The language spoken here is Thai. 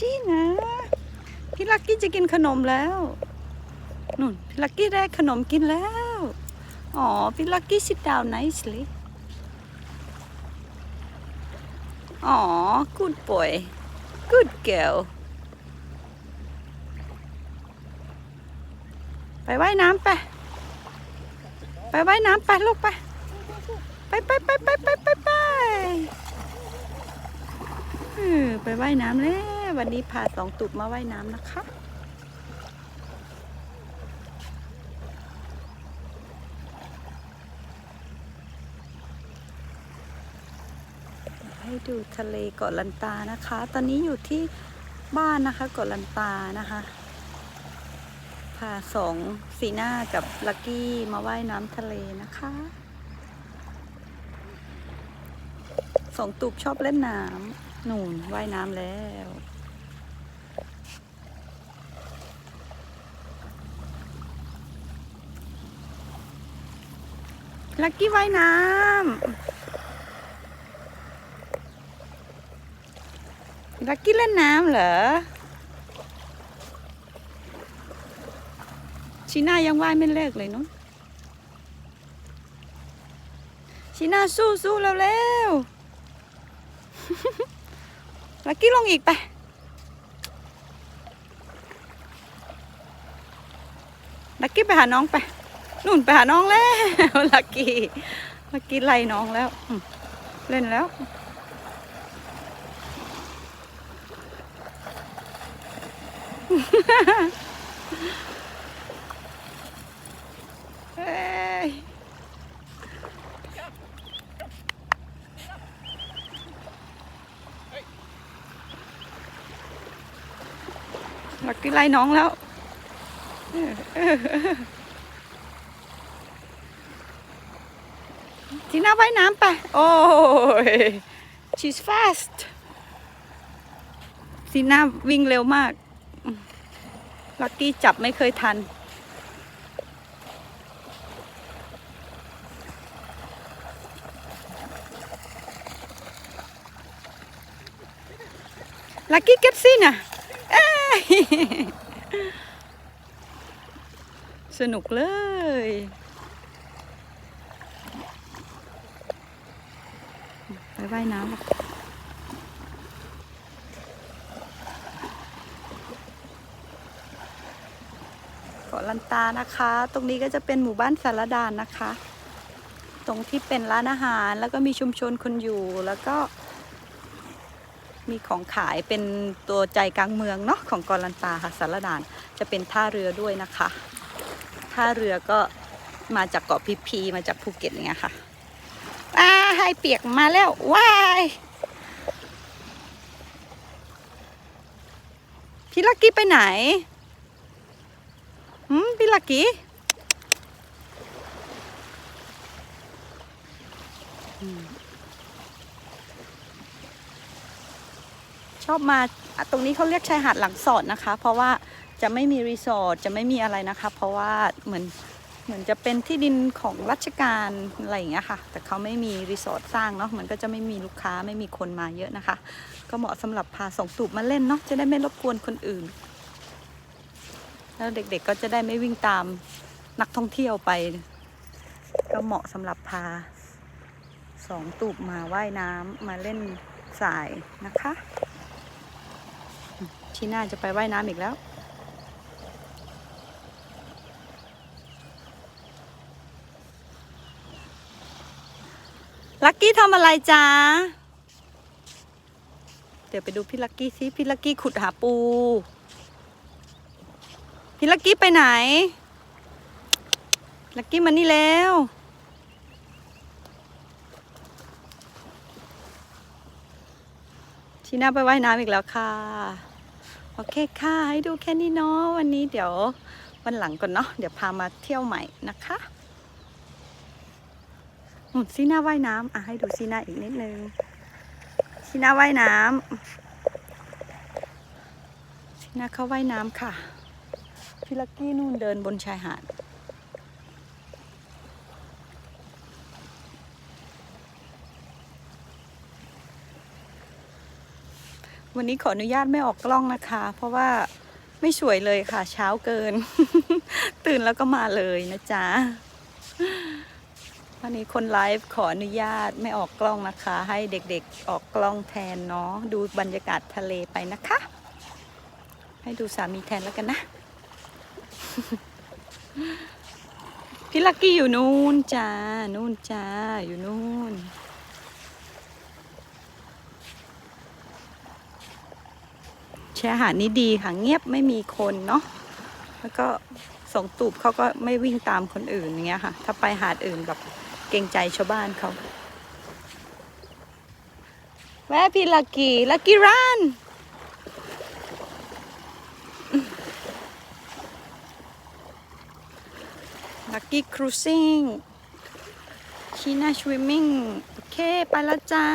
จี้นะพี่ลักกี้จะกินขนมแล้วนู่นพี่ลักกี้ได้ขนมกินแล้วอ๋อพี่ลักกี้ sit down nicely อ๋อ good boy good girl ไปว่ายน้ำไป ไปว่ายน้ำไปลูกไป ไปไปไปไปไปไปไปเออไปว่ายน้ำแล้ว วันนี้พาสองตุบมาว่ายน้ำนะคะ ให้ดูทะเลเกาะลันตานะคะ ตอนนี้อยู่ที่บ้านนะคะเกาะลันตานะคะพาสองสีหน้ากับลักกี้มาว่ายน้ำทะเลนะคะสองตูบชอบเล่นน้ำหนูนว่ายน้ำแล้ว ลักกี้ว่ายน้ำลักกี้เล่นน้ำเหรอชีน่ายังว่ายไม่เลิกเลยเนาะชีน่าสู้สู้เร็วเร็วลักกี้ลงอีกไปลักกี้ไปหาน้องไป นู่นไปหาน้องแล้วลักกี้ลักกี้ไล่น้องแล้ว เล่นแล้ว เอ้ยลักกี้ไล่น้องแล้ว ทีน่าว่ายน้ำไป โอ้ย she's fast ทีน่าวิ่งเร็วมากลักกี้จับไม่เคยทัน ลักกี้เก็ตซี่นะสนุกเลย ไปว่ายน้ำหรอกเกาะลันตานะคะ ตรงนี้ก็จะเป็นหมู่บ้านสารดานนะคะ ตรงที่เป็นร้านอาหารแล้วก็มีชุมชนคนอยู่แล้วก็ มีของขายเป็นตัวใจกลางเมืองเนาะของกาะลันตาค่ะสารดานจะเป็นท่าเรือด้วยนะคะ ท่าเรือก็มาจากเกาะพีพีมาจากภูเก็ตอย่างเงี้ยค่ะอ่า ให้เปียกมาแล้วว้ายพี่ลักกี้ไปไหนหืมพี่ลักกี้ชอบมาตรงนี้เขาเรียกชายหาดหลังสอดนะคะ เพราะว่าจะไม่มีรีสอร์ทจะไม่มีอะไรนะคะ เพราะว่าเหมือน เหมือนจะเป็นที่ดินของราชการอะไรอย่างเงี้ยค่ะ แต่เขาไม่มีรีสอร์ทสร้างเนาะมันก็จะไม่มีลูกค้าไม่มีคนมาเยอะนะคะ ก็เหมาะสำหรับพาส่งตูบมาเล่นเนาะจะได้ไม่รบกวนคนอื่น แล้วเด็กๆก็จะได้ไม่วิ่งตามนักท่องเที่ยวไป ก็เหมาะสำหรับพาสองตูบมาว่ายน้ำมาเล่นสายนะคะชีน่าจะไปว่ายน้ำอีกแล้ว ลักกี้ทำอะไรจ๊ะเดี๋ยวไปดูพี่ลักกี้ซิพี่ลักกี้ขุดหาปู พี่ลักกี้ไปไหน ลักกี้มานี่แล้ว ชีน่าไปว่ายน้ำอีกแล้วค่ะ โอเคค่ะ ให้ดูแค่นี้เนาะวันนี้เดี๋ยววันหลังก่อนเนาะเดี๋ยวพามาเที่ยวใหม่นะคะ อืมซีน่าว่ายน้ำอะให้ดูซีน่าอีกนิดนึงซีน่าว่ายน้ำซีน่าเข้าว่ายน้ำค่ะพี่ลักกี้นู่นเดินบนชายหาดวันนี้ขออนุญาตไม่ออกกล้องนะคะ เพราะว่าไม่สวยเลยค่ะ เช้าเกิน ตื่นแล้วก็มาเลยนะจ๊ะ วันนี้คนไลฟ์ขออนุญาตไม่ออกกล้องนะคะ ให้เด็กๆออกกล้องแทนเนาะดูบรรยากาศทะเลไปนะคะ ให้ดูสามีแทนแล้วกันนะพี่ลักกี้อยู่นู่นจ้านู่นจ้าอยู่นู่นแชร์หาดนี้ดีค่ะเงียบไม่มีคนเนาะแล้วก็สองตูบเขาก็ไม่วิ่งตามคนอื่นอย่างเงี้ยค่ะ ถ้าไปหาดอื่นแบบ เกรงใจชาวบ้านเขา แวะพี่ลักกี้ลักกี้รันลักกี้ครูซิ่งชีน่าสวิมมิ่ง โอเค ไปแล้วจ้า